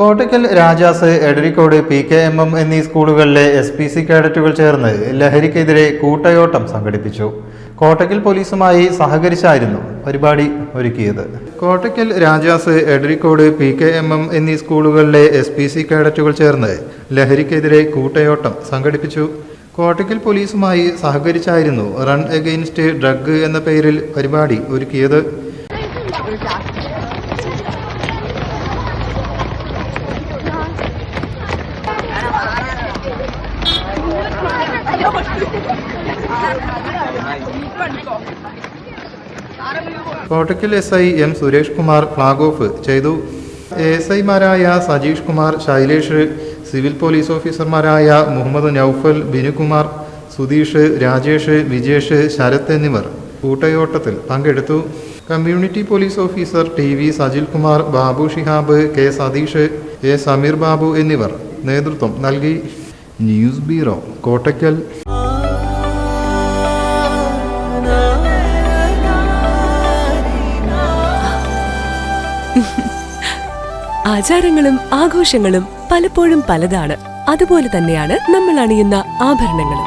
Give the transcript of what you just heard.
Kottakkal Rajas Edarikode P K M M എന്നീ സ്കൂളുകളിലെ S P C കേഡറ്റുകൾ ചേർന്ന് ലഹരിക്കെതിരെ കൂട്ടയോട്ടം സംഘടിപ്പിച്ചു. കോട്ടയ്ക്കൽ പോലീസുമായി സഹകരിച്ചായിരുന്നു പരിപാടി ഒരുക്കിയത്. Kottakkal Rajas Edarikode P K M M എന്നീ സ്കൂളുകളിലെ എസ് പി സി കേഡറ്റുകൾ ചേർന്ന് ലഹരിക്കെതിരെ കൂട്ടയോട്ടം സംഘടിപ്പിച്ചു. കോട്ടയ്ക്കൽ പോലീസുമായി സഹകരിച്ചായിരുന്നു റൺ എഗെയിൻസ്റ്റ് ഡ്രഗ് എന്ന പേരിൽ പരിപാടി ഒരുക്കിയത്. Kottakkal S I M Suresh Kumar flag off ചെയ്തു. എസ് ഐമാരായ സജീഷ് കുമാർ ശൈലേഷ് സിവിൽ പോലീസ് ഓഫീസർമാരായ മുഹമ്മദ് നൌഫൽ ബിനുകുമാർ സുധീഷ് രാജേഷ് വിജേഷ് ശരത് എന്നിവർ കൂട്ടയോട്ടത്തിൽ പങ്കെടുത്തു. Community police officer T V Sajil Kumar Babu Shihab K Satheesh A Sameer Babu എന്നിവർ നേതൃത്വം നൽകി. News bureau Kottakkal. ആചാരങ്ങളും ആഘോഷങ്ങളും പലപ്പോഴും പലതാണ്. അതുപോലെ തന്നെയാണ് നമ്മൾ അണിയുന്ന ആഭരണങ്ങളും.